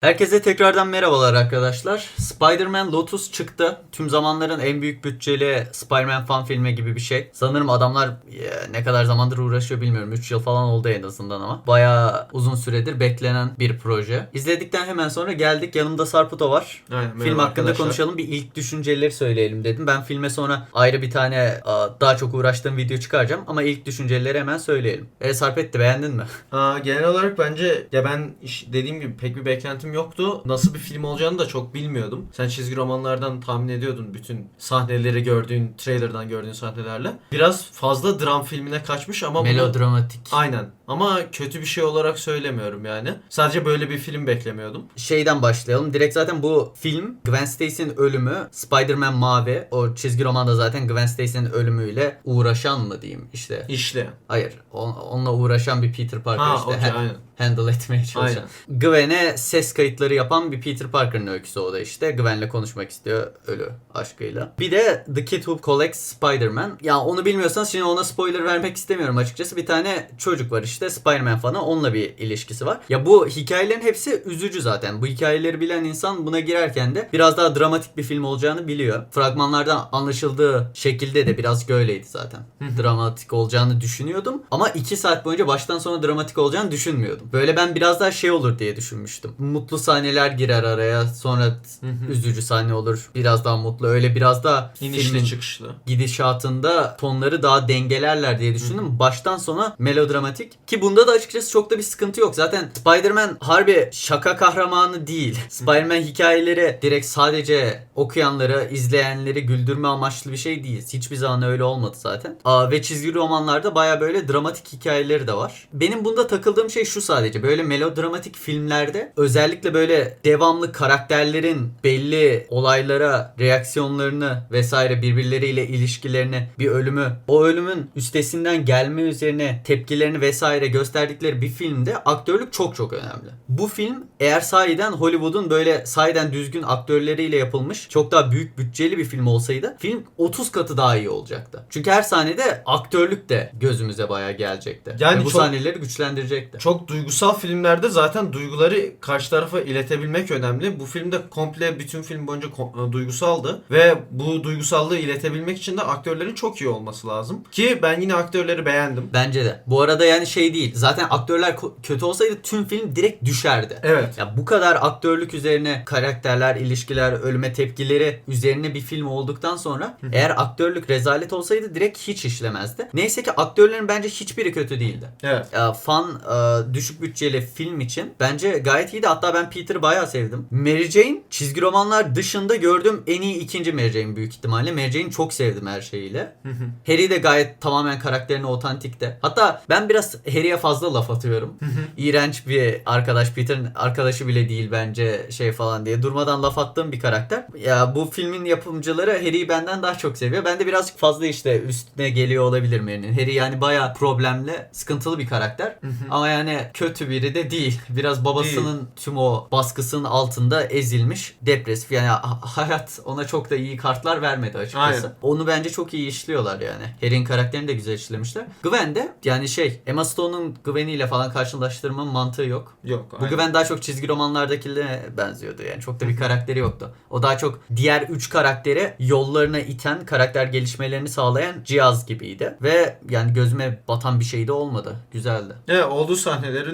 Herkese tekrardan merhabalar arkadaşlar. Spider-Man Lotus çıktı. Tüm zamanların en büyük bütçeli Spider-Man fan filmi gibi bir şey. Sanırım adamlar ya, ne kadar zamandır uğraşıyor bilmiyorum. 3 yıl falan oldu en azından ama. Bayağı uzun süredir beklenen bir proje. İzledikten hemen sonra geldik. Yanımda Sarputo var. Aynen, Film hakkında arkadaşlar. konuşalım. Bir ilk düşünceleri söyleyelim dedim. Ben filme sonra ayrı bir tane daha çok uğraştığım video çıkaracağım. Ama ilk düşünceleri hemen söyleyelim. E Sarpetti beğendin mi? Aa, genel olarak bence ya ben dediğim gibi pek bir beklentim yoktu. Nasıl bir film olacağını da çok bilmiyordum. Sen çizgi romanlardan tahmin ediyordun bütün sahneleri gördüğün, trailerdan gördüğün sahnelerle. Biraz fazla dram filmine kaçmış ama bunu... Melodramatik. Aynen. Ama kötü bir şey olarak söylemiyorum yani. Sadece böyle bir film beklemiyordum. şeyden başlayalım. Direkt zaten bu film Gwen Stacy'nin ölümü, Spider-Man Mavi. O çizgi romanda zaten Gwen Stacy'nin ölümüyle uğraşan mı diyeyim işte. İşte. Hayır. on- onunla uğraşan bir Peter Parker Ha işte. okey Ha- aynen. Handle etmeye çalışan. Gwen'e ses kayıtları yapan bir Peter Parker'ın öyküsü o da işte. Gwen'le konuşmak istiyor ölü aşkıyla. Bir de The Kid Who Collects Spider-Man. Ya onu bilmiyorsanız şimdi ona spoiler vermek istemiyorum açıkçası. Bir tane çocuk var işte Spider-Man fanı. Onunla bir ilişkisi var. Ya bu hikayelerin hepsi üzücü zaten. Bu hikayeleri bilen insan buna girerken de biraz daha dramatik bir film olacağını biliyor. Fragmanlardan anlaşıldığı şekilde de biraz öyleydi zaten. dramatik olacağını düşünüyordum. Ama iki saat boyunca baştan sona dramatik olacağını düşünmüyordum. Böyle ben biraz daha şey olur diye düşünmüştüm. Mutlu sahneler girer araya. Sonra Hı hı. üzücü sahne olur. Biraz daha mutlu. Öyle biraz daha İnişli filmin çıkışlı. gidişatında tonları daha dengelerler diye düşündüm. Baştan sona melodramatik. Ki bunda da açıkçası çok da bir sıkıntı yok. Zaten Spider-Man harbi şaka kahramanı değil. Spider-Man hikayeleri direkt sadece okuyanları, izleyenleri güldürme amaçlı bir şey değil. Hiçbir zaman öyle olmadı zaten. Aa, ve çizgi romanlarda baya böyle dramatik hikayeleri de var. Benim bunda takıldığım şey şu sadece. Böyle melodramatik filmlerde özellikle böyle devamlı karakterlerin belli olaylara reaksiyonlarını vesaire birbirleriyle ilişkilerini bir ölümü o ölümün üstesinden gelme üzerine tepkilerini vesaire gösterdikleri bir filmde aktörlük çok çok önemli. Bu film eğer sahiden Hollywood'un böyle sahiden düzgün aktörleriyle yapılmış çok daha büyük bütçeli bir film olsaydı film 30 katı daha iyi olacaktı. Çünkü her sahnede aktörlük de gözümüze bayağı gelecekti. Yani Ve bu çok- sahneleri güçlendirecekti. Çok duygusal filmlerde zaten duyguları karşı tarafa iletebilmek önemli. Bu filmde komple bütün film boyunca e, duygusaldı ve bu duygusallığı iletebilmek için de aktörlerin çok iyi olması lazım. Ki ben yine aktörleri beğendim. Bence de. Bu arada yani şey değil. Zaten aktörler kötü olsaydı tüm film direkt düşerdi. Evet. Ya bu kadar aktörlük üzerine karakterler, ilişkiler, ölüme tepkileri üzerine bir film olduktan sonra eğer aktörlük rezalet olsaydı direkt hiç işlemezdi. Neyse ki aktörlerin bence hiçbiri kötü değildi. Evet. Ya, fan e, düşük bütçeli film için bence gayet iyiydi. Hatta ben Peter'ı bayağı sevdim. Mary Jane çizgi romanlar dışında gördüğüm en iyi ikinci Mary Jane büyük ihtimalle. Mary Jane'i çok sevdim her şeyiyle. Harry de gayet tamamen karakterine otantikti. Hatta ben biraz Harry'e fazla laf atıyorum. İğrenç bir arkadaş. Peter'ın arkadaşı bile değil bence şey falan diye. Durmadan laf attığım bir karakter. Ya bu filmin yapımcıları Harry'i benden daha çok seviyor. Ben de birazcık fazla işte üstüne geliyor olabilir Harry'nin. Harry yani bayağı problemli, sıkıntılı bir karakter. Ama yani kötü biri de değil. Biraz babasının tüm o baskısının altında ezilmiş, depresif. Yani ha- hayat ona çok da iyi kartlar vermedi açıkçası. Aynen. Onu bence çok iyi işliyorlar yani. Harry'in karakterini de güzel işlemişler. Gwen de yani şey Emma Stone'un Gwen'iyle falan karşılaştırmanın mantığı yok. Yok. Bu aynen. Gwen daha çok çizgi romanlardakilerine benziyordu yani. Çok da bir karakteri yoktu. O daha çok diğer üç karaktere yollarına iten, karakter gelişmelerini sağlayan cihaz gibiydi. Ve yani gözüme batan bir şey de olmadı. Güzeldi. Evet, olduğu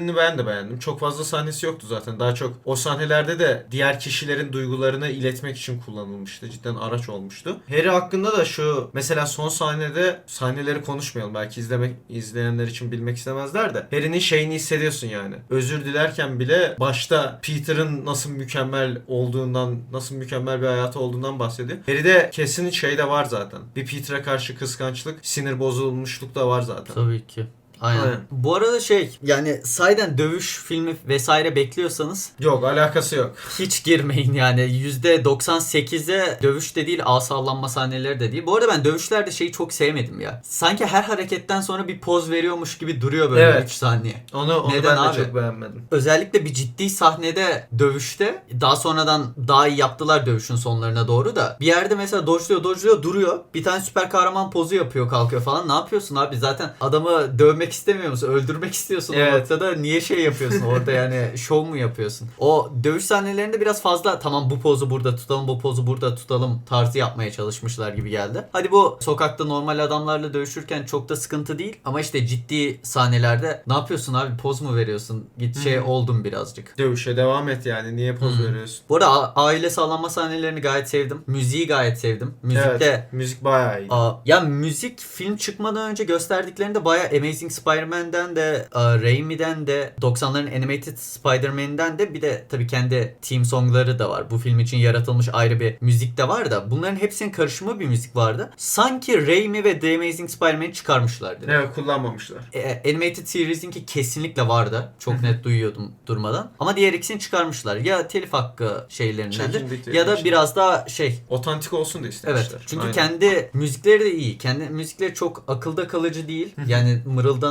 sahnelerini ben de beğendim. Çok fazla sahnesi yoktu zaten. Daha çok o sahnelerde de diğer kişilerin duygularını iletmek için kullanılmıştı. Cidden araç olmuştu. Harry hakkında da şu mesela son sahnede sahneleri konuşmayalım. Belki izlemek izleyenler için bilmek istemezler de. Harry'nin şeyini hissediyorsun yani. Özür dilerken bile başta Peter'ın nasıl mükemmel olduğundan, nasıl mükemmel bir hayatı olduğundan bahsediyor. Harry'de kesin şey de var zaten. Bir Peter'a karşı kıskançlık, sinir bozulmuşluk da var zaten. Tabii ki. Aynen. Aynen. Bu arada şey yani sayeden dövüş filmi vesaire bekliyorsanız Yok alakası yok. hiç girmeyin yani. %98'e dövüş de değil asallanma sahneleri de değil. Bu arada ben dövüşlerde şeyi çok sevmedim ya. Sanki her hareketten sonra bir poz veriyormuş gibi duruyor böyle Evet. 3 saniye. Onu, onu Neden ben de abi? çok beğenmedim. Özellikle bir ciddi sahnede dövüşte daha sonradan daha iyi yaptılar dövüşün sonlarına doğru da bir yerde mesela dojluyor dojluyor duruyor. Bir tane süper kahraman pozu yapıyor kalkıyor falan. Ne yapıyorsun abi? Zaten adamı dövmek ölmek istemiyor musun? Öldürmek istiyorsun Evet. o noktada. Niye şey yapıyorsun orada yani şov mu yapıyorsun? O dövüş sahnelerinde biraz fazla tamam bu pozu burada tutalım bu pozu burada tutalım tarzı yapmaya çalışmışlar gibi geldi. Hadi bu sokakta normal adamlarla dövüşürken çok da sıkıntı değil. Ama işte ciddi sahnelerde ne yapıyorsun abi poz mu veriyorsun? Git şey Hı. oldum birazcık. Dövüşe devam et yani. Niye poz Hı. veriyorsun? Bu arada aile sağlanma sahnelerini gayet sevdim. Müziği gayet sevdim. Müzikte Evet. Müzik bayağı iyi. Aa, ya müzik film çıkmadan önce gösterdiklerinde bayağı Amazing Spider-Man'den de aa, Raimi'den de 90'ların Animated Spider-Man'den de bir de tabii kendi team songları da var. Bu film için yaratılmış ayrı bir müzik de var da bunların hepsinin karışımı bir müzik vardı. Sanki Raimi ve The Amazing Spider-Man'i çıkarmışlardı. Evet kullanmamışlar. E, Animated Series'inki kesinlikle vardı. Çok net duyuyordum durmadan. Ama diğer ikisini çıkarmışlar. Ya telif hakkı şeylerindendir ya da için. biraz daha şey Otantik olsun da istemişler. Evet. Çünkü Aynen. kendi müzikleri de iyi. Kendi müzikleri çok akılda kalıcı değil. Yani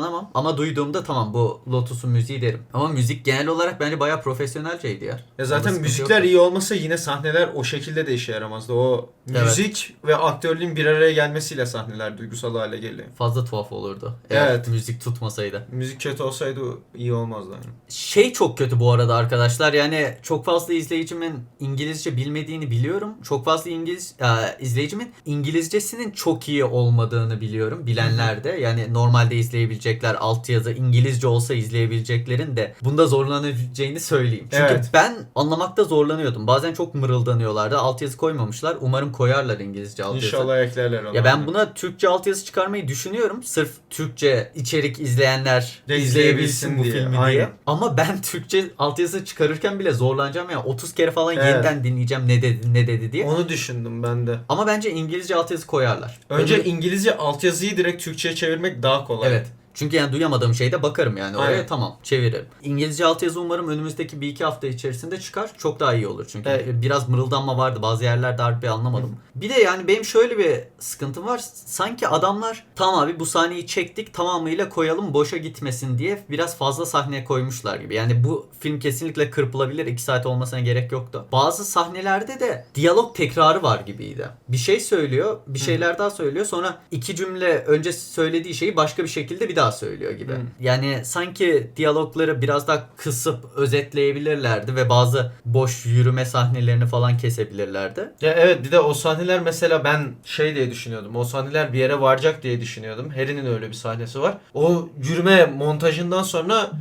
mırıldanamam. Ama duyduğumda tamam bu Lotus'un müziği derim. Ama müzik genel olarak bence bayağı profesyonelceydi ya. Ya zaten müzikler yoktu. iyi olmasa yine sahneler o şekilde de işe yaramazdı. O Evet. müzik ve aktörlüğün bir araya gelmesiyle sahneler duygusal hale geliyor. Fazla tuhaf olurdu. Eğer Evet. müzik tutmasaydı. Müzik kötü olsaydı iyi olmazdı. Yani. Şey çok kötü bu arada arkadaşlar. Yani çok fazla izleyicimin İngilizce bilmediğini biliyorum. Çok fazla İngiliz e, izleyicimin İngilizcesinin çok iyi olmadığını biliyorum. Bilenler de. Yani normalde izleyebilecekler altyazı İngilizce olsa izleyebileceklerin de bunda zorlanabileceğini söyleyeyim. Çünkü Evet. ben anlamakta zorlanıyordum. Bazen çok mırıldanıyorlardı. Altyazı koymamışlar. Umarım koyarlar İngilizce altyazı. İnşallah eklerler onu. Ya ben buna Türkçe altyazı çıkarmayı düşünüyorum. Sırf Türkçe içerik izleyenler De izleyebilsin bu diye, filmi aynen. diye. Ama ben Türkçe altyazı çıkarırken bile zorlanacağım ya. 30 kere falan Evet. yeniden dinleyeceğim ne dedi ne dedi diye. Onu düşündüm ben de. Ama bence İngilizce altyazı koyarlar. Önce Öbür- İngilizce altyazıyı direkt Türkçe'ye çevirmek daha kolay. Evet. Çünkü yani duyamadığım şeyde bakarım yani oraya Aynen. tamam çeviririm. İngilizce altyazı umarım önümüzdeki bir iki hafta içerisinde çıkar. Çok daha iyi olur çünkü. Evet. Biraz mırıldanma vardı bazı yerlerde harbi anlamadım. Bir de yani benim şöyle bir sıkıntım var. Sanki adamlar tamam abi bu sahneyi çektik tamamıyla koyalım boşa gitmesin diye biraz fazla sahneye koymuşlar gibi. Yani bu film kesinlikle kırpılabilir. 2 saat olmasına gerek yoktu. Bazı sahnelerde de diyalog tekrarı var gibiydi. Bir şey söylüyor, bir şeyler daha söylüyor. Sonra iki cümle önce söylediği şeyi başka bir şekilde bir daha söylüyor gibi. Hı. Yani sanki diyalogları biraz daha kısıp özetleyebilirlerdi ve bazı boş yürüme sahnelerini falan kesebilirlerdi. Ya evet bir de o sahneler mesela ben şey diye düşünüyordum. O sahneler bir yere varacak diye düşünüyordum. Harry'nin öyle bir sahnesi var. O yürüme montajından sonra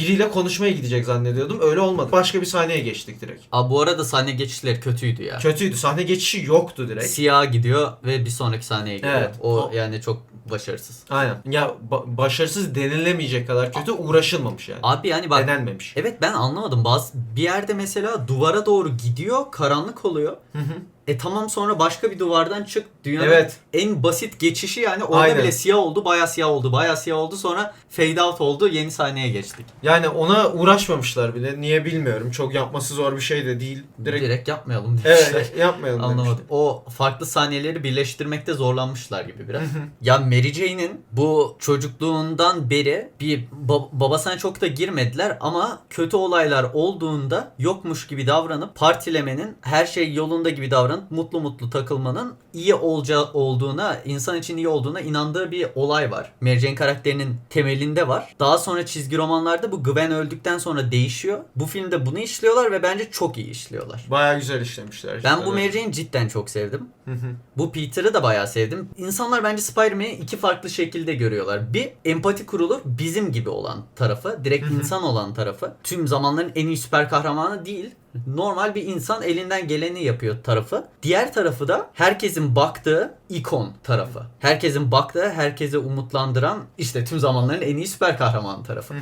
biriyle konuşmaya gidecek zannediyordum. Öyle olmadı. Başka bir sahneye geçtik direkt. Aa, bu arada sahne geçişleri kötüydü ya. Kötüydü. Sahne geçişi yoktu direkt. Siyah gidiyor ve bir sonraki sahneye gidiyor. Evet. O O- yani çok başarısız. Aynen. Ya ba- başarısız denilemeyecek kadar kötü uğraşılmamış yani. Abi yani bak Denenmemiş. Evet ben anlamadım. Bazı bir yerde mesela duvara doğru gidiyor, karanlık oluyor. Hı hı. E tamam sonra başka bir duvardan çık. Dünyanın Evet. en basit geçişi yani orada Aynen. bile siyah oldu, bayağı siyah oldu, bayağı siyah oldu. Sonra fade out oldu, yeni sahneye geçtik. Yani ona uğraşmamışlar bile. Niye bilmiyorum. Çok yapması zor bir şey de değil. Direkt, Direkt, yapmayalım demişler. evet yapmayalım Anlamadım. demişler. O farklı sahneleri birleştirmekte zorlanmışlar gibi biraz. ya Mary Jane'in bu çocukluğundan beri bir ba- babasına çok da girmediler ama kötü olaylar olduğunda yokmuş gibi davranıp partilemenin her şey yolunda gibi davranıp mutlu mutlu takılmanın iyi olacağı olduğuna, insan için iyi olduğuna inandığı bir olay var. Mary Jane karakterinin temelinde var. Daha sonra çizgi romanlarda bu Gwen öldükten sonra değişiyor. Bu filmde bunu işliyorlar ve bence çok iyi işliyorlar. Baya güzel işlemişler. Ben bu Mary Jane'i cidden çok sevdim. Hı hı. Bu Peter'ı da bayağı sevdim. İnsanlar bence Spider-Man'i iki farklı şekilde görüyorlar. Bir empati kurulur bizim gibi olan tarafı. Direkt insan olan tarafı. Tüm zamanların en iyi süper kahramanı değil. Normal bir insan elinden geleni yapıyor tarafı. Diğer tarafı da herkesin baktığı ikon tarafı. Herkesin baktığı, herkesi umutlandıran işte tüm zamanların en iyi süper kahramanı tarafı.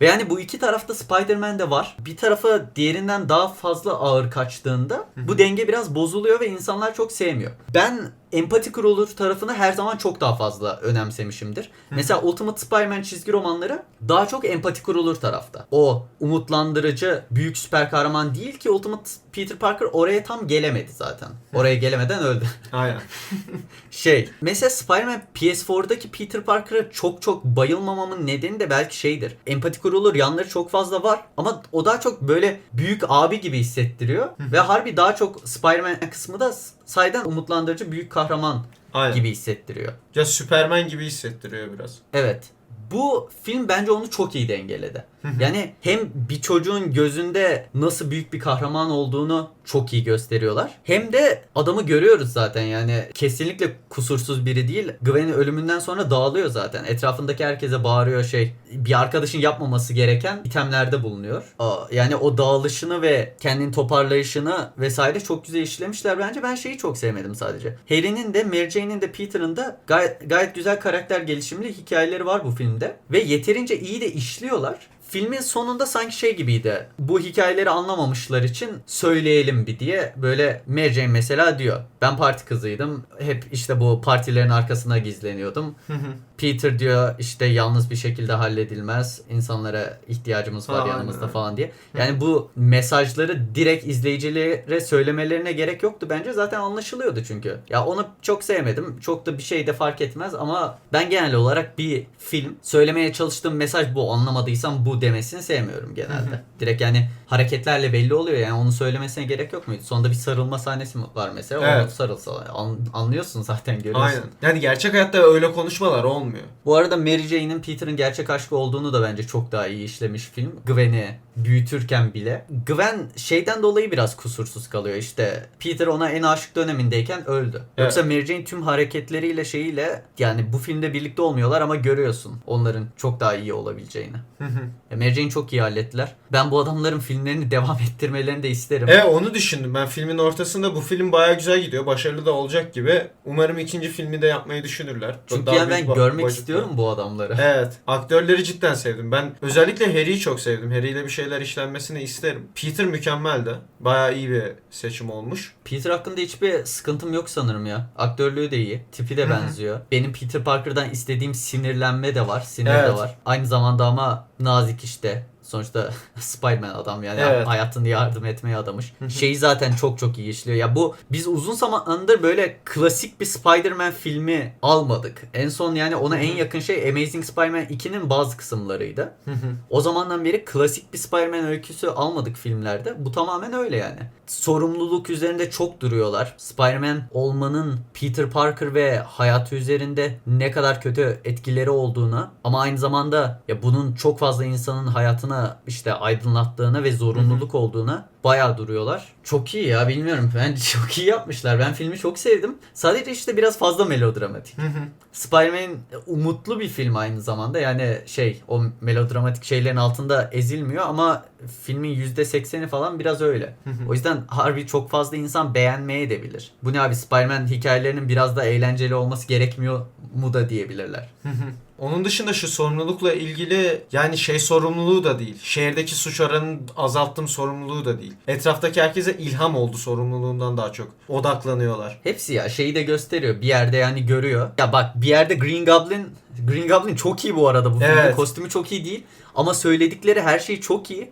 Ve yani bu iki tarafta Spider-Man'de var. Bir tarafı diğerinden daha fazla ağır kaçtığında bu denge biraz bozuluyor ve insanlar çok sevmiyor. Ben mı? Empati kurulur tarafını her zaman çok daha fazla önemsemişimdir. Mesela Ultimate Spider-Man çizgi romanları daha çok empati kurulur tarafta. O umutlandırıcı büyük süper kahraman değil ki Ultimate Peter Parker oraya tam gelemedi zaten. Oraya gelemeden öldü. Aynen. Şey mesela Spider-Man PS4'daki Peter Parker'a çok çok bayılmamamın nedeni de belki şeydir. Empati kurulur yanları çok fazla var ama o daha çok böyle büyük abi gibi hissettiriyor. ve harbi daha çok Spider-Man kısmı da sayeden umutlandırıcı büyük kahraman Aynen. gibi hissettiriyor. Ya Superman gibi hissettiriyor biraz. Evet. bu film bence onu çok iyi dengeledi. Yani hem bir çocuğun gözünde nasıl büyük bir kahraman olduğunu çok iyi gösteriyorlar. Hem de adamı görüyoruz zaten yani kesinlikle kusursuz biri değil. Gwen'in ölümünden sonra dağılıyor zaten. Etrafındaki herkese bağırıyor şey. Bir arkadaşın yapmaması gereken itemlerde bulunuyor. Yani o dağılışını ve kendini toparlayışını vesaire çok güzel işlemişler bence. Ben şeyi çok sevmedim sadece. Harry'nin de Mary Jane'in de Peter'ın da gayet, gayet güzel karakter gelişimli hikayeleri var bu filmde. Ve yeterince iyi de işliyorlar. Filmin sonunda sanki şey gibiydi. Bu hikayeleri anlamamışlar için söyleyelim bir diye böyle Mary mesela diyor. Ben parti kızıydım. Hep işte bu partilerin arkasına gizleniyordum. Peter diyor işte yalnız bir şekilde halledilmez. İnsanlara ihtiyacımız var Ha, yanımızda aynen. falan diye. Yani bu mesajları direkt izleyicilere söylemelerine gerek yoktu bence. Zaten anlaşılıyordu çünkü. Ya onu çok sevmedim. Çok da bir şey de fark etmez ama ben genel olarak bir film söylemeye çalıştığım mesaj bu anlamadıysam bu demesini sevmiyorum genelde. direkt yani hareketlerle belli oluyor yani onu söylemesine gerek yok muydu? Sonunda bir sarılma sahnesi var mesela. Evet. Onu sarılsa an- anlıyorsun zaten görüyorsun. Aynen. Yani gerçek hayatta öyle konuşmalar olmuyor. Bu arada Mary Jane'in Peter'ın gerçek aşkı olduğunu da bence çok daha iyi işlemiş film. Gwen'i büyütürken bile. Gwen şeyden dolayı biraz kusursuz kalıyor işte. Peter ona en aşık dönemindeyken öldü. Yoksa Mary Jane tüm hareketleriyle şeyiyle yani bu filmde birlikte olmuyorlar ama görüyorsun onların çok daha iyi olabileceğini. Ya Mary Jane'i çok iyi hallettiler. Ben bu adamların filmlerini devam ettirmelerini de isterim. E onu düşündüm. Ben filmin ortasında bu film baya güzel gidiyor. Başarılı da olacak gibi. Umarım ikinci filmi de yapmayı düşünürler. Çünkü Daha yani ben görmek istiyorum bu adamları. Evet. Aktörleri cidden sevdim. Ben özellikle Harry'i çok sevdim. Harry ile bir şeyler işlenmesini isterim. Peter mükemmeldi. Baya iyi bir seçim olmuş. Peter hakkında hiçbir sıkıntım yok sanırım ya. Aktörlüğü de iyi. Tipi de benziyor. Benim Peter Parker'dan istediğim sinirlenme de var. Sinir de Evet. var. Aynı zamanda ama nazik işte. Sonuçta Spider-Man adam yani Evet. hayatını yardım etmeye adamış. Şeyi zaten çok çok iyi işliyor. Ya bu biz uzun zamandır böyle klasik bir Spider-Man filmi almadık. En son yani ona en yakın şey Amazing Spider-Man 2'nin bazı kısımlarıydı. O zamandan beri klasik bir Spider-Man öyküsü almadık filmlerde. Bu tamamen öyle yani. Sorumluluk üzerinde çok duruyorlar. Spider-Man olmanın Peter Parker ve hayatı üzerinde ne kadar kötü etkileri olduğunu ama aynı zamanda ya bunun çok fazla insanın hayatına işte aydınlattığını ve zorunluluk olduğuna bayağı duruyorlar. Çok iyi ya bilmiyorum. Bence çok iyi yapmışlar. Ben filmi çok sevdim. Sadece işte biraz fazla melodramatik. Spider-Man umutlu bir film aynı zamanda. Yani şey o melodramatik şeylerin altında ezilmiyor ama filmin %80'i falan biraz öyle. o yüzden harbi çok fazla insan beğenmeye de bilir. Bu ne abi Spider-Man hikayelerinin biraz da eğlenceli olması gerekmiyor mu da diyebilirler. Onun dışında şu sorumlulukla ilgili yani şey sorumluluğu da değil. Şehirdeki suç oranını azalttım sorumluluğu da değil. Etraftaki herkese ilham oldu sorumluluğundan daha çok. Odaklanıyorlar. Hepsi ya şeyi de gösteriyor. Bir yerde yani görüyor. Ya bak bir yerde Green Goblin Green Goblin çok iyi bu arada bu. Evet. Kostümü çok iyi değil ama söyledikleri her şey çok iyi.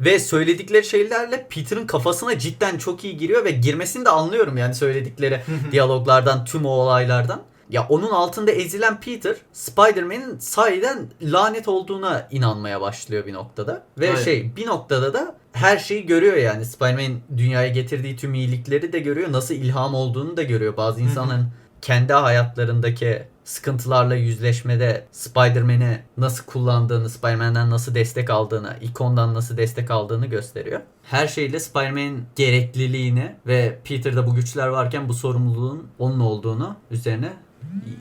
Ve söyledikleri şeylerle Peter'ın kafasına cidden çok iyi giriyor ve girmesini de anlıyorum yani söyledikleri diyaloglardan, tüm o olaylardan. Ya onun altında ezilen Peter, Spider-Man'in sahiden lanet olduğuna inanmaya başlıyor bir noktada. Ve Aynen. şey bir noktada da her şeyi görüyor yani. Spider-Man dünyaya getirdiği tüm iyilikleri de görüyor. Nasıl ilham olduğunu da görüyor. Bazı insanların kendi hayatlarındaki sıkıntılarla yüzleşmede Spider-Man'i nasıl kullandığını, Spider-Man'den nasıl destek aldığını, ikondan nasıl destek aldığını gösteriyor. Her şeyle Spider-Man'in gerekliliğini ve Peter'da bu güçler varken bu sorumluluğun onun olduğunu üzerine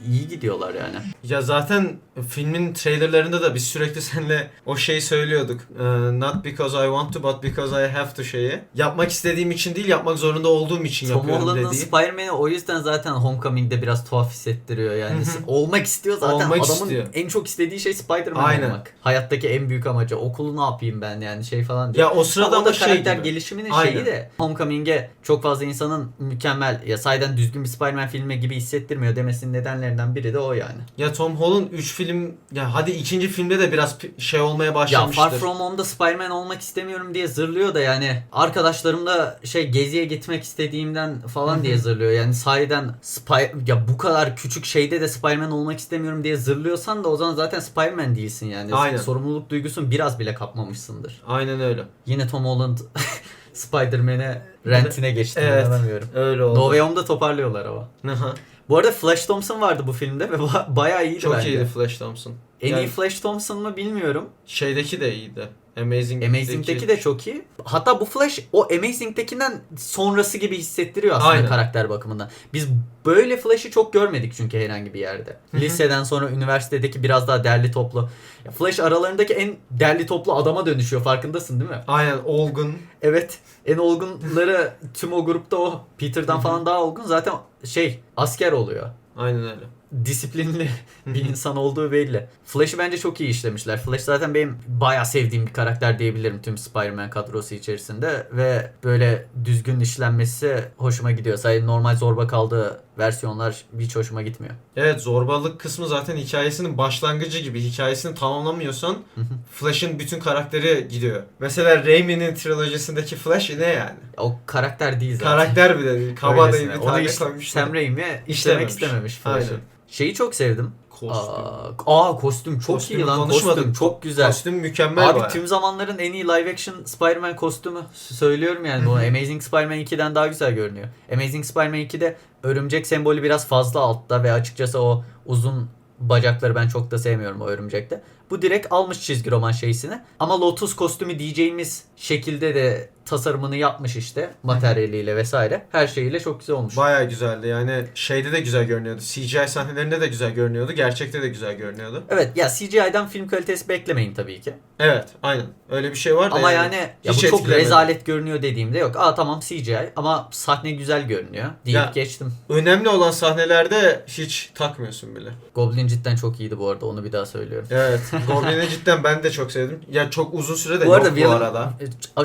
iyi gidiyorlar yani. Ya zaten filmin trailerlarında da biz sürekli seninle o şeyi söylüyorduk. Ee, not because I want to but because I have to şeyi. Yapmak istediğim için değil yapmak zorunda olduğum için Tom yapıyorum Holland'ın dediği. Spider-Man'i o yüzden zaten Homecoming'de biraz tuhaf hissettiriyor yani. Olmak istiyor zaten. Olmak Adamın istiyor. en çok istediği şey Spider-Man Aynen. olmak. Hayattaki en büyük amacı. Okulu ne yapayım ben yani şey falan diyor. Ya o sırada Ama da şey karakter gibi. gelişiminin Aynen. şeyi de Homecoming'e çok fazla insanın mükemmel ya sayeden düzgün bir Spider-Man filmi gibi hissettirmiyor demesinin nedenlerinden biri de o yani. Ya Tom Holland 3 film ya hadi ikinci filmde de biraz şey olmaya Ya başlamıştır. Far From Home'da Spider-Man olmak istemiyorum diye zırlıyor da yani arkadaşlarımla şey geziye gitmek istediğimden falan diye zırlıyor. Yani sahiden Spy ya bu kadar küçük şeyde de Spider-Man olmak istemiyorum diye zırlıyorsan da o zaman zaten Spider-Man değilsin yani. Aynen. Sorumluluk duygusunu biraz bile kapmamışsındır. Aynen öyle. Yine Tom Holland Spider-Man'e rentine geçti. Evet. Öyle oldu. No Way Home'da toparlıyorlar ama. Bu arada Flash Thompson vardı bu filmde ve ba- bayağı iyiydi Çok bence. iyiydi Flash Thompson. En Yani iyi Flash Thompson mı bilmiyorum. Şeydeki de iyiydi. Amazing Amazing'deki de çok iyi. Hatta bu Flash o Amazing'dekinden sonrası gibi hissettiriyor aslında Aynen. karakter bakımından. Biz böyle Flash'ı çok görmedik çünkü herhangi bir yerde. Liseden sonra üniversitedeki biraz daha derli toplu. Flash aralarındaki en derli toplu adama dönüşüyor farkındasın değil mi? Aynen olgun. Evet. En olgunları tüm o grupta o. Peter'dan falan daha olgun. Zaten şey asker oluyor. Aynen öyle. Disiplinli bir insan olduğu belli. Flash'ı bence çok iyi işlemişler. Flash zaten benim bayağı sevdiğim bir karakter diyebilirim tüm Spider-Man kadrosu içerisinde ve böyle düzgün işlenmesi hoşuma gidiyor. Sadece normal zorba kaldığı versiyonlar hiç hoşuma gitmiyor. Evet zorbalık kısmı zaten hikayesinin başlangıcı gibi. Hikayesini tamamlamıyorsan Hı hı. Flash'ın bütün karakteri gidiyor. Mesela Raimi'nin trilojisindeki Flash ne yani? O karakter değil zaten. Karakter bile değil. Kabadayı Öylesine. bir tane iş- koymuşlar. Sam Raimi işlemek İşlememiş. istememiş Flash'ı. Şeyi çok sevdim. Kostüm. Aa, aa, kostüm çok Kostümü iyi lan kostüm çok güzel. Kostüm mükemmel Abi baya. tüm zamanların en iyi live action Spider-Man kostümü söylüyorum yani bu. Amazing Spider-Man 2'den daha güzel görünüyor. Amazing Spider-Man 2'de örümcek sembolü biraz fazla altta ve açıkçası o uzun bacakları ben çok da sevmiyorum o örümcekte. Bu direkt almış çizgi roman şeysini. Ama Lotus kostümü diyeceğimiz şekilde de tasarımını yapmış işte materyaliyle vesaire. Her şeyiyle çok güzel olmuş. Baya güzeldi yani şeyde de güzel görünüyordu. CGI sahnelerinde de güzel görünüyordu. Gerçekte de güzel görünüyordu. Evet ya CGI'den film kalitesi beklemeyin tabii ki. Evet aynen. Öyle bir şey var da Ama yani, ya bu hiç çok etkilemedi. rezalet görünüyor dediğimde yok. Aa tamam CGI ama sahne güzel görünüyor deyip Ya- geçtim. Önemli olan sahnelerde hiç takmıyorsun bile. Goblin cidden çok iyiydi bu arada onu bir daha söylüyorum. Evet. Goblin'i cidden ben de çok sevdim. Ya çok uzun süre de bu arada yok bu Willem- arada.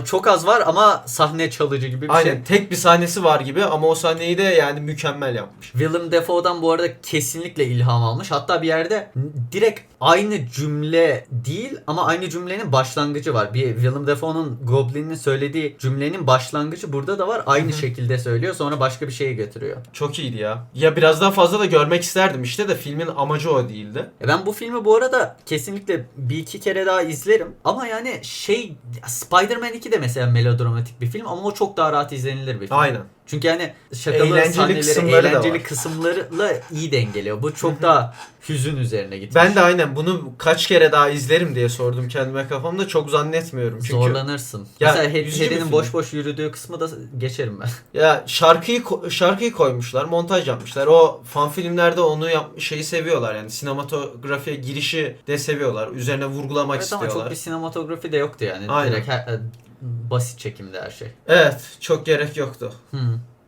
çok az var ama sahne çalıcı gibi bir Aynen şey. tek bir sahnesi var gibi ama o sahneyi de yani mükemmel yapmış. Willem Dafoe'dan bu arada kesinlikle ilham almış. Hatta bir yerde direkt aynı cümle değil ama aynı cümlenin başlangıcı var. Bir Willem Dafoe'nun Goblin'in söylediği cümlenin başlangıcı burada da var. Aynı şekilde söylüyor sonra başka bir şeye götürüyor. Çok iyiydi ya. Ya biraz daha fazla da görmek isterdim işte de filmin amacı o değildi. E Ben bu filmi bu arada kesinlikle bir iki kere daha izlerim. Ama yani şey Spider-Man 2 de mesela melodramatik bir film ama o çok daha rahat izlenilir bir film. Aynen. Çünkü yani şakalı Eğlenceli sahneleri, kısımları eğlenceli kısımlarla iyi dengeliyor. Bu çok daha hüzün üzerine gitmiş. Ben de aynen bunu kaç kere daha izlerim diye sordum kendime kafamda. Çok zannetmiyorum çünkü. Zorlanırsın. Ya, mesela film. boş boş yürüdüğü kısmı da geçerim ben. Ya şarkıyı şarkıyı koymuşlar, montaj yapmışlar. O fan filmlerde onu yap şeyi seviyorlar yani sinematografiye girişi de seviyorlar. Üzerine vurgulamak evet ama istiyorlar. çok bir sinematografi de yoktu yani. Aynen. Direkt her- basit çekimde her şey. Evet, çok gerek yoktu. Hı.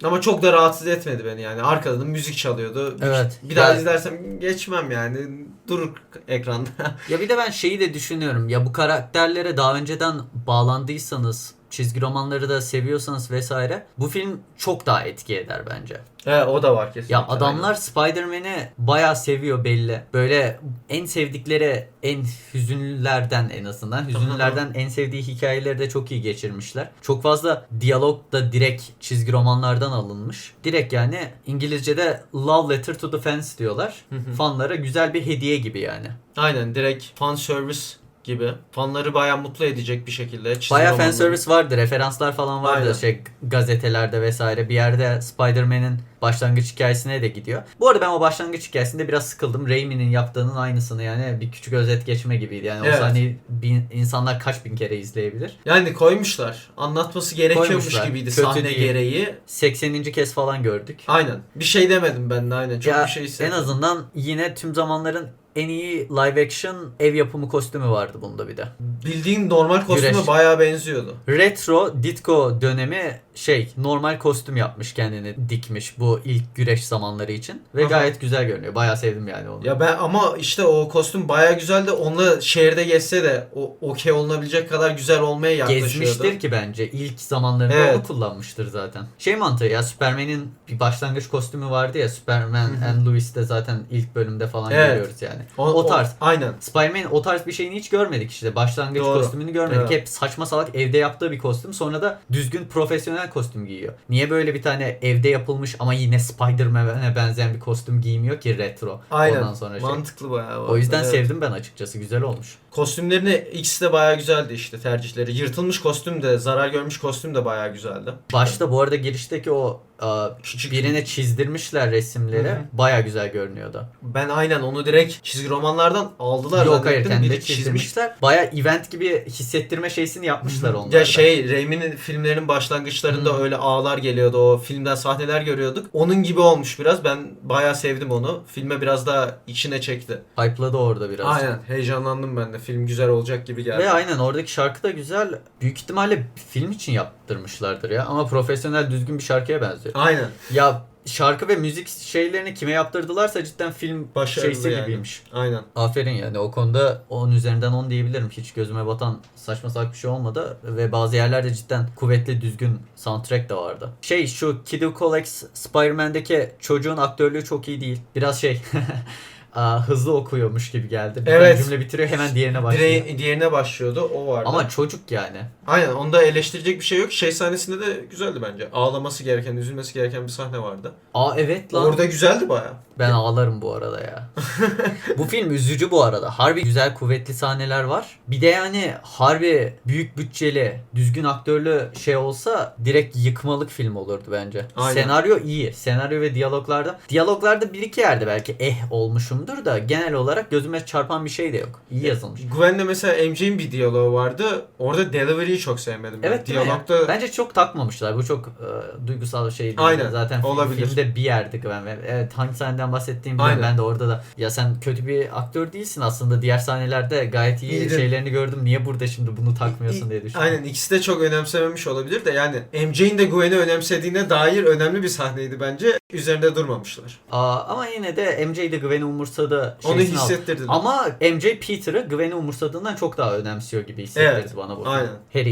Ama çok da rahatsız etmedi beni yani. Arkada da müzik çalıyordu. Bir- Evet. Bir, daha Ya- izlersem geçmem yani. Durur ekranda. Ya bir de ben şeyi de düşünüyorum. Ya bu karakterlere daha önceden bağlandıysanız, çizgi romanları da seviyorsanız vesaire bu film çok daha etki eder bence. He o da var kesinlikle. Ya adamlar Spider-Man'i bayağı seviyor belli. Böyle en sevdikleri en hüzünlülerden en azından hüzünlülerden en sevdiği hikayeleri de çok iyi geçirmişler. Çok fazla diyalog da direkt çizgi romanlardan alınmış. Direkt yani İngilizce'de love letter to the fans diyorlar. Fanlara güzel bir hediye gibi yani. Aynen direkt fan service gibi. Fanları bayağı mutlu edecek bir şekilde. çizgi Bayağı fan service vardı. Referanslar falan vardı. Aynen. Şey gazetelerde vesaire. Bir yerde Spider-Man'in başlangıç hikayesine de gidiyor. Bu arada ben o başlangıç hikayesinde biraz sıkıldım. Raimi'nin yaptığının aynısını yani bir küçük özet geçme gibiydi. Yani Evet. o sahneyi bin, insanlar kaç bin kere izleyebilir. Yani koymuşlar. Anlatması gerekiyormuş Koymuşlar. gibiydi Kötü sahne değil. gereği. 80. kez falan gördük. Aynen. Bir şey demedim ben de aynen. Çok ya bir şey en hissetmedim. azından yine tüm zamanların en iyi live action ev yapımı kostümü vardı bunda bir de. Bildiğin normal kostüme Güreş. bayağı benziyordu. Retro Ditko dönemi şey normal kostüm yapmış kendini dikmiş bu ilk güreş zamanları için ve Aha. gayet güzel görünüyor. Bayağı sevdim yani onu. Ya ben ama işte o kostüm bayağı güzeldi. Onunla şehirde geçse de o okey olunabilecek kadar güzel olmaya yaklaşıyordu. Gezmiştir ki bence ilk zamanlarında Evet. onu kullanmıştır zaten. Şey mantığı ya Superman'in bir başlangıç kostümü vardı ya Superman Hı hı. and Lois de zaten ilk bölümde falan Evet. görüyoruz yani. O, O tarz. aynen. Spider-Man'in o tarz bir şeyini hiç görmedik işte. Başlangıç Doğru. kostümünü görmedik. Evet. Hep saçma salak evde yaptığı bir kostüm. Sonra da düzgün profesyonel Spider-Man kostüm giyiyor. Niye böyle bir tane evde yapılmış ama yine Spider-Man'e benzeyen bir kostüm giymiyor ki retro. Aynen. Ondan sonra şey. Mantıklı bayağı. O yüzden Evet. sevdim ben açıkçası. Güzel olmuş. Kostümlerini ikisi de bayağı güzeldi işte tercihleri. Yırtılmış kostüm de, zarar görmüş kostüm de bayağı güzeldi. Başta bu arada girişteki o a, Küçük- birine çizdirmişler resimleri. Hı hı. Baya güzel görünüyordu. Ben aynen onu direkt çizgi romanlardan aldılar Yok hayır zannettim. kendi Biri çizmiş. çizdirmişler. Baya event gibi hissettirme şeysini yapmışlar onlar. Ya şey Raimi'nin filmlerinin başlangıçlarında Hı. öyle ağlar geliyordu. O filmden sahneler görüyorduk. Onun gibi olmuş biraz. Ben bayağı sevdim onu. Filme biraz daha içine çekti. Hype'ladı orada biraz. Aynen. Heyecanlandım ben de. Film güzel olacak gibi geldi. Ve aynen oradaki şarkı da güzel. Büyük ihtimalle film için yaptırmışlardır ya. Ama profesyonel düzgün bir şarkıya benziyor. Aynen. Ya şarkı ve müzik şeylerini kime yaptırdılarsa cidden film Başarılı şeysi yani. gibiymiş. Aynen. Aferin yani o konuda 10 üzerinden 10 diyebilirim. Hiç gözüme batan saçma salak bir şey olmadı. Ve bazı yerlerde cidden kuvvetli düzgün soundtrack de vardı. Şey şu Kid Collects Spider-Man'deki çocuğun aktörlüğü çok iyi değil. Biraz şey aa, hızlı okuyormuş gibi geldi. Bir Evet. cümle bitiriyor hemen diğerine başlıyor. Dire- diğerine başlıyordu. O vardı. Ama çocuk yani. Aynen. Onda eleştirecek bir şey yok. Şey sahnesinde de güzeldi bence. Ağlaması gereken, üzülmesi gereken bir sahne vardı. Aa evet lan. Orada güzeldi baya. Ben ağlarım bu arada ya. bu film üzücü bu arada. Harbi güzel kuvvetli sahneler var. Bir de yani harbi büyük bütçeli, düzgün aktörlü şey olsa direkt yıkmalık film olurdu bence. Aynen. Senaryo iyi. Senaryo ve diyaloglarda. Diyaloglarda bir iki yerde belki eh olmuşumdur da genel olarak gözüme çarpan bir şey de yok. İyi yazılmış. Gwen'le mesela MJ'in bir diyaloğu vardı. Orada delivery'yi çok sevmedim. ben. Evet? Diyalogda Bence çok takmamışlar. Bu çok e, duygusal bir şey değil. Aynen, Zaten film- olabilir. filmde bir yerdi Gwen. ve- Evet hangi sahneden bahsettiğimi. Aynen. Ben de orada da ya sen kötü bir aktör değilsin aslında. Diğer sahnelerde gayet iyi İyiydin. şeylerini gördüm. Niye burada şimdi bunu takmıyorsun diye düşündüm. Aynen ikisi de çok önemsememiş olabilir de yani MJ'in de Gwen'i önemsediğine dair önemli bir sahneydi bence. Üzerinde durmamışlar. Aa, ama yine de MJ de Gwen'i umursadı. Onu hissettirdi. Ama MJ Peter'ı Gwen'i umursadığından çok daha önemsiyor gibi hissettirdi Evet, bana burada. aynen. Harry'i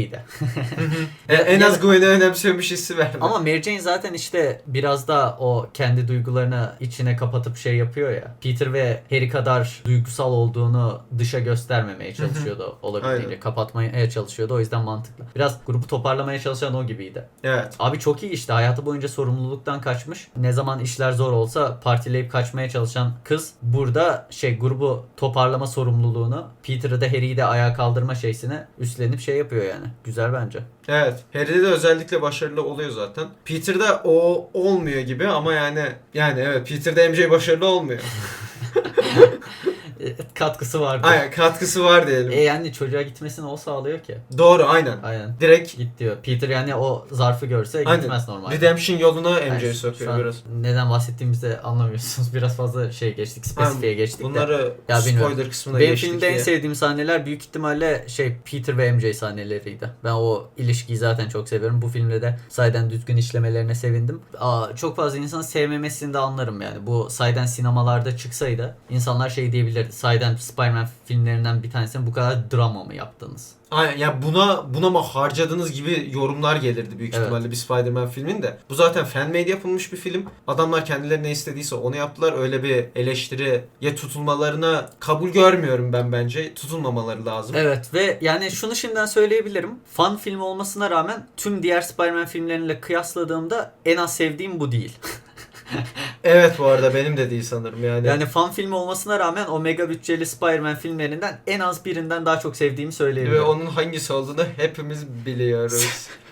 E, en az Gwen'i önemsemiş hissi verdi. Ama Mary Jane zaten işte biraz da o kendi duygularını içine kapatıp şey yapıyor ya. Peter ve Harry kadar duygusal olduğunu dışa göstermemeye çalışıyordu olabildiğince. Aynen. Kapatmaya çalışıyordu o yüzden mantıklı. Biraz grubu toparlamaya çalışan o gibiydi. Evet. Abi çok iyi işte hayatı boyunca sorumluluktan kaçmış. Ne zaman işler zor olsa partileyip kaçmaya çalışan kız burada şey grubu toparlama sorumluluğunu Peter'ı da Harry'i de ayağa kaldırma şeysini üstlenip şey yapıyor yani. Güzel bence. Evet. Harry'de de özellikle başarılı oluyor zaten. Peter'da o olmuyor gibi ama yani yani evet Peter'da MJ başarılı olmuyor. Katkısı vardı. Aynen katkısı var diyelim. E yani çocuğa gitmesini o sağlıyor ki. Doğru aynen. Aynen. Direkt Git diyor. Peter yani o zarfı görse Aynen. gitmez normalde. redemption yoluna Yani MJ şu- şu sokuyor biraz. Neden bahsettiğimizi anlamıyorsunuz. Biraz fazla şey geçtik. Spesifiye geçtik de. Bunları Ya bilmiyorum. spoiler kısmına Benim geçtik filmde en diye. sevdiğim sahneler büyük ihtimalle şey Peter ve MJ sahneleriydi. Ben o ilişkiyi zaten çok seviyorum. Bu filmde de sayeden düzgün işlemelerine sevindim. Aa, çok fazla insanın sevmemesini de anlarım yani. Bu sayeden sinemalarda çıksaydı insanlar şey diyebilirdi. Sayeden Spider-Man filmlerinden bir tanesini bu kadar drama mı yaptınız? Aynen ya buna buna mı harcadığınız gibi yorumlar gelirdi büyük Evet. ihtimalle bir Spider-Man filminde. Bu zaten fan made yapılmış bir film. Adamlar kendileri ne istediyse onu yaptılar. Öyle bir eleştiriye tutulmalarına kabul görmüyorum ben bence. Tutulmamaları lazım. Evet ve yani şunu şimdiden söyleyebilirim. Fan film olmasına rağmen tüm diğer Spider-Man filmleriyle kıyasladığımda en az sevdiğim bu değil. Evet bu arada benim de değil sanırım yani. Yani fan filmi olmasına rağmen o mega bütçeli Spider-Man filmlerinden en az birinden daha çok sevdiğimi Ve söyleyebilirim. onun hangisi olduğunu hepimiz biliyoruz.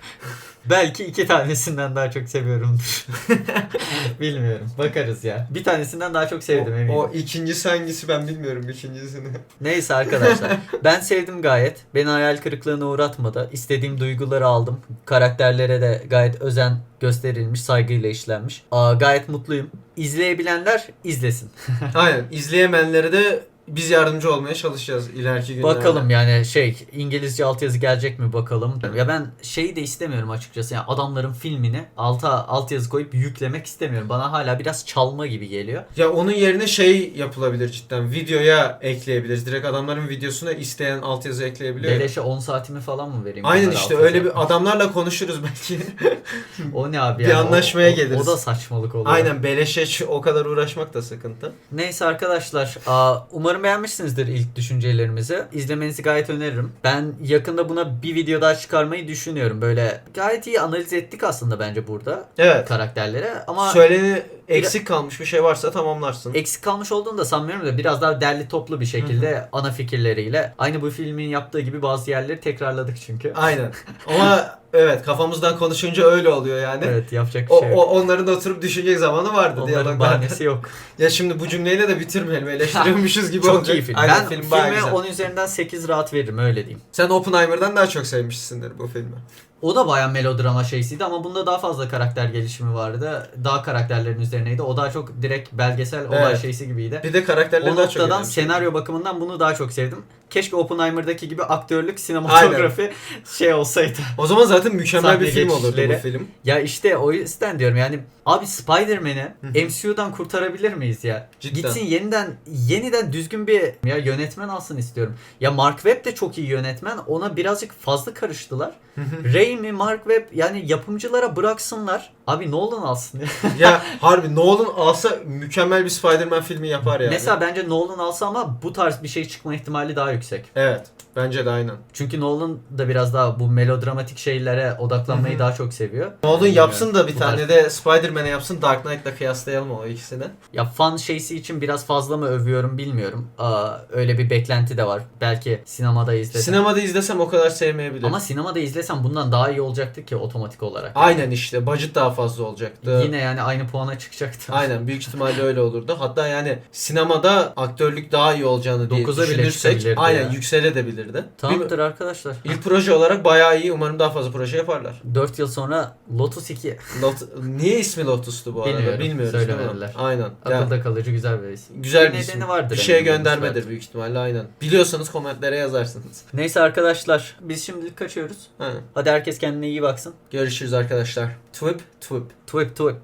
Belki iki tanesinden daha çok seviyorumdur. Bilmiyorum. Bakarız ya. Bir tanesinden daha çok sevdim eminim. o, o ikincisi hangisi ben bilmiyorum ikincisini. Neyse arkadaşlar. ben sevdim gayet. Beni hayal kırıklığına uğratmadı. İstediğim duyguları aldım. Karakterlere de gayet özen gösterilmiş, saygıyla işlenmiş. Aa, gayet mutluyum. İzleyebilenler izlesin. Aynen izleyemeyenlere de biz yardımcı olmaya çalışacağız ileriki günlerde. Bakalım yani şey İngilizce altyazı gelecek mi bakalım. Ya ben şeyi de istemiyorum açıkçası. Yani adamların filmini alta altyazı koyup yüklemek istemiyorum. Bana hala biraz çalma gibi geliyor. Ya onun yerine şey yapılabilir cidden. Videoya ekleyebiliriz. Direkt adamların videosuna isteyen altyazı ekleyebiliyor. Beleşe 10 saatimi falan mı vereyim? Aynen işte öyle bir adamlarla konuşuruz belki. O ne abi bir yani? O- anlaşmaya o, geliriz. O da saçmalık oluyor. Aynen beleşe o kadar uğraşmak da sıkıntı. Neyse arkadaşlar umarım Umarım beğenmişsinizdir ilk düşüncelerimizi. İzlemenizi gayet öneririm. Ben yakında buna bir video daha çıkarmayı düşünüyorum. Böyle gayet iyi analiz ettik aslında bence burada Evet. karakterlere. Ama Söyleni eksik kalmış bir şey varsa tamamlarsın. eksik kalmış olduğunu da sanmıyorum da biraz daha derli toplu bir şekilde ana fikirleriyle. Aynı bu filmin yaptığı gibi bazı yerleri tekrarladık çünkü. Aynen. Ama evet kafamızdan konuşunca öyle oluyor yani. Evet yapacak bir O, şey yok. o- onların da oturup düşünecek zamanı vardı Onların diyaloglarda. bahanesi yok. Ya şimdi bu cümleyle de bitirmeyelim. Eleştiriyormuşuz gibi Çok olacak. iyi film. Aynen, ben film filme güzel. 10 üzerinden 8 rahat veririm öyle diyeyim. Sen Oppenheimer'dan daha çok sevmişsindir bu filmi. O da bayağı melodrama şeysiydi ama bunda daha fazla karakter gelişimi vardı. Daha karakterlerin üzerineydi. O daha çok direkt belgesel olay Evet. şeysi gibiydi. Bir de karakterleri O daha çok noktadan önemli. senaryo bakımından bunu daha çok sevdim. Keşke Oppenheimer'daki gibi aktörlük, sinematografi şey olsaydı. O zaman zaten mükemmel Sahne bir film olurdu bu film. Ya işte o yüzden diyorum yani abi Spider-Man'i. MCU'dan kurtarabilir miyiz ya? Cidden. Gitsin yeniden yeniden düzgün bir ya yönetmen alsın istiyorum. Ya Mark Webb de çok iyi yönetmen. Ona birazcık fazla karıştılar. Raimi, Mark Webb yani yapımcılara bıraksınlar. Abi Nolan alsın ya. ya harbi Nolan alsa mükemmel bir Spider-Man filmi yapar yani. Mesela bence Nolan alsa ama bu tarz bir şey çıkma ihtimali daha yüksek. Evet. Bence de aynen. Çünkü Nolan da biraz daha bu melodramatik şeylere odaklanmayı Hı hı. daha çok seviyor. Nolan yapsın da bir Bu tane de Spider-Man'e yapsın. Dark Knight'la kıyaslayalım o ikisini. Ya fan şeysi için biraz fazla mı övüyorum bilmiyorum. Aa, öyle bir beklenti de var. Belki sinemada izlesem. Sinemada izlesem o kadar sevmeyebilirim. Ama sinemada izlesem bundan daha iyi olacaktı ki otomatik olarak. Aynen işte. Budget daha fazla olacaktı. Yine yani aynı puana çıkacaktı. Aynen büyük ihtimalle öyle olurdu. Hatta yani sinemada aktörlük daha iyi olacağını diye Dokuza bile düşünürsek çıkabilirdi aynen ya. Yükselebilirdi. Tamamdır arkadaşlar. İlk proje olarak bayağı iyi. Umarım daha fazla proje yaparlar. 4 yıl sonra Lotus 2. Lot Niye ismi Lotus'tu bu arada? Bilmiyorum, Bilmiyoruz söylemediler. Aynen. Yani Akılda kalıcı güzel bir isim. güzel bir bir isim. vardır. Bir şeye göndermedir büyük ihtimalle aynen. Biliyorsanız komentlere yazarsınız. Neyse arkadaşlar biz şimdilik kaçıyoruz. Aynen. Hadi herkes kendine iyi baksın. Görüşürüz arkadaşlar. Twip twip. Twip twip.